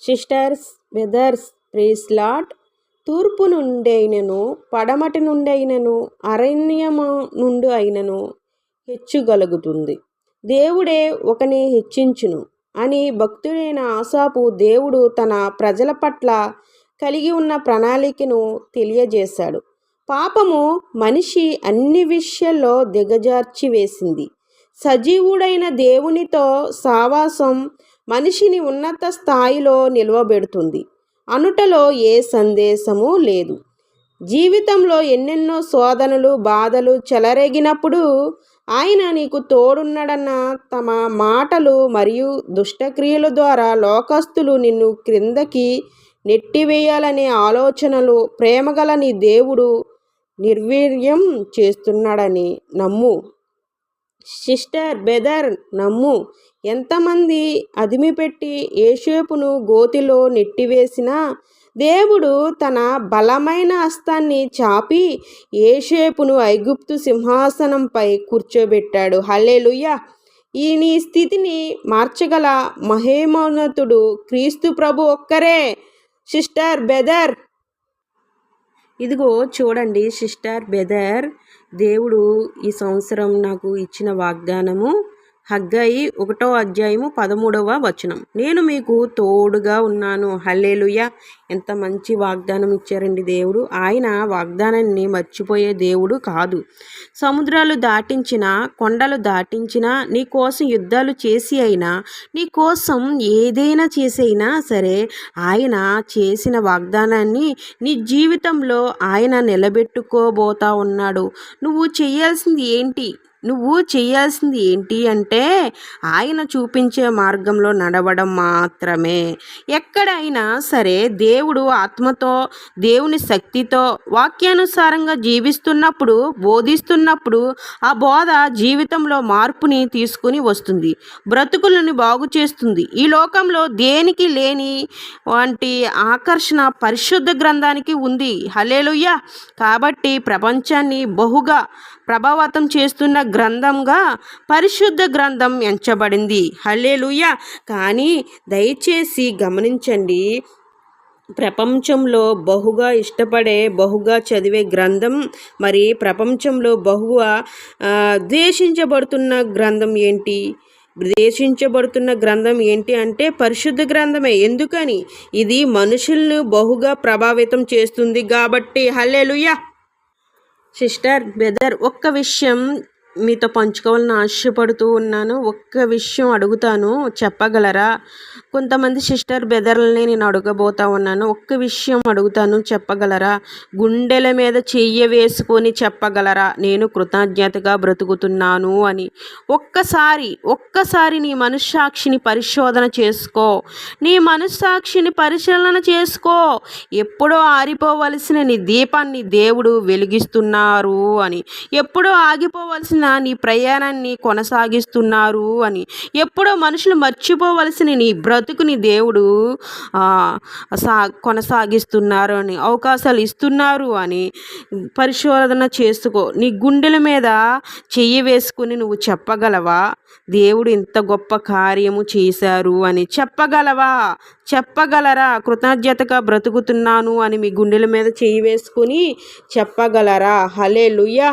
Sisters brothers ప్రీస్లాట్ తూర్పు నుండైనను పడమటి నుండైనను అరణ్యము నుండి అయినను హెచ్చుగలుగుతుంది. దేవుడే ఒకని హెచ్చించును అని భక్తుడైన ఆశాపు దేవుడు తన ప్రజల పట్ల కలిగి ఉన్న ప్రణాళికను తెలియజేశాడు. పాపము మనిషి అన్ని విషయాల్లో దిగజార్చి వేసింది సజీవుడైన దేవునితో సావాసం మనిషిని ఉన్నత స్థాయిలో నిలవబెడుతుంది. అనుటలో ఏ సందేశము లేదు. జీవితంలో ఎన్నెన్నో శోధనలు బాధలు చెలరేగినప్పుడు ఆయన నీకు తోడున్నాడన్న తమ మాటలు మరియు దుష్టక్రియల ద్వారా లోకస్తులు నిన్ను క్రిందకి నెట్టివేయాలనే ఆలోచనలు ప్రేమగల నీ దేవుడు నిర్వీర్యం చేస్తున్నాడని నమ్ము. సిస్టర్ బెదర్ నమ్ము. ఎంతమంది అదిమిపెట్టి ఏషేపును గోతిలో నెట్టివేసినా దేవుడు తన బలమైన హస్తాన్ని చాపి ఏషేపును ఐగుప్తు సింహాసనంపై కూర్చోబెట్టాడు. హల్లెలూయా! ఈ నీ స్థితిని మార్చగల మహేమోన్నతుడు క్రీస్తు ప్రభు ఒక్కరే. Sister brother! ఇదిగో చూడండి సిస్టర్ బెదర్ దేవుడు ఈ సంవత్సరం నాకు ఇచ్చిన వాగ్దానము హగ్గాయి ఒకటో అధ్యాయము పదమూడవ వచనం. నేను మీకు తోడుగా ఉన్నాను. హల్లేలుయ. ఎంత మంచి వాగ్దానం ఇచ్చారండి దేవుడు. ఆయన వాగ్దానాన్ని మర్చిపోయే దేవుడు కాదు. సముద్రాలు దాటించిన కొండలు దాటించిన నీ కోసం యుద్ధాలు చేసి అయినా నీ కోసం ఏదైనా చేసి అయినా సరే ఆయన చేసిన వాగ్దానాన్ని నీ జీవితంలో ఆయన నిలబెట్టుకోబోతా ఉన్నాడు. నువ్వు చేయాల్సింది ఏంటి? నువ్వు చేయాల్సింది ఏంటి అంటే ఆయన చూపించే మార్గంలో నడవడం మాత్రమే. ఎక్కడైనా సరే దేవుడు ఆత్మతో దేవుని శక్తితో వాక్యానుసారంగా జీవిస్తున్నప్పుడు బోధిస్తున్నప్పుడు ఆ బోధ జీవితంలో మార్పుని తీసుకుని వస్తుంది. బ్రతుకులను బాగు చేస్తుంది. ఈ లోకంలో దేనికి లేని వంటి ఆకర్షణ పరిశుద్ధ గ్రంథానికి ఉంది. హలేలుయ్య కాబట్టి ప్రపంచాన్ని బహుగా ప్రభావితం చేస్తున్న గ్రంథంగా పరిశుద్ధ గ్రంథం ఎంచబడింది. హల్లేలుయ. కానీ దయచేసి గమనించండి ప్రపంచంలో బహుగా ఇష్టపడే బహుగా చదివే గ్రంథం మరి ప్రపంచంలో బహుగా ద్వేషించబడుతున్న గ్రంథం ఏంటి? ద్వేషించబడుతున్న గ్రంథం ఏంటి అంటే పరిశుద్ధ గ్రంథమే. ఎందుకని? ఇది మనుషులను బహుగా ప్రభావితం చేస్తుంది కాబట్టి. హల్లెలుయా. సిస్టర్ బ్రదర్ ఒక్క విషయం మీతో పంచుకోవాలని ఆశపడుతూ ఉన్నాను. ఒక్క విషయం అడుగుతాను. చెప్పగలరా? కొంతమంది సిస్టర్ బెదర్లని నేను అడగబోతా ఉన్నాను. ఒక్క విషయం అడుగుతాను. చెప్పగలరా? గుండెల మీద చెయ్య వేసుకొని చెప్పగలరా? నేను కృతజ్ఞతగా బ్రతుకుతున్నాను అని. ఒక్కసారి ఒక్కసారి నీ మనస్సాక్షిని పరిశోధన చేసుకో. నీ మనస్సాక్షిని పరిశీలన చేసుకో. ఎప్పుడో ఆరిపోవలసిన నీ దీపాన్ని దేవుడు వెలిగిస్తున్నారు అని. ఎప్పుడో ఆగిపోవలసిన నీ ప్రయాణాన్ని కొనసాగిస్తున్నారు అని. ఎప్పుడో మనుషులు మర్చిపోవలసిన నీ బ్రతుకుని దేవుడు సా కొనసాగిస్తున్నారు అని అవకాశాలు ఇస్తున్నారు అని పరిశోధన చేసుకో. నీ గుండెల మీద చెయ్యి వేసుకుని నువ్వు చెప్పగలవా? దేవుడు ఇంత గొప్ప కార్యము చేశారు అని చెప్పగలవా? చెప్పగలరా? కృతజ్ఞతగా బ్రతుకుతున్నాను అని మీ గుండెల మీద చెయ్యి వేసుకుని చెప్పగలరా? హలే లుయ్యా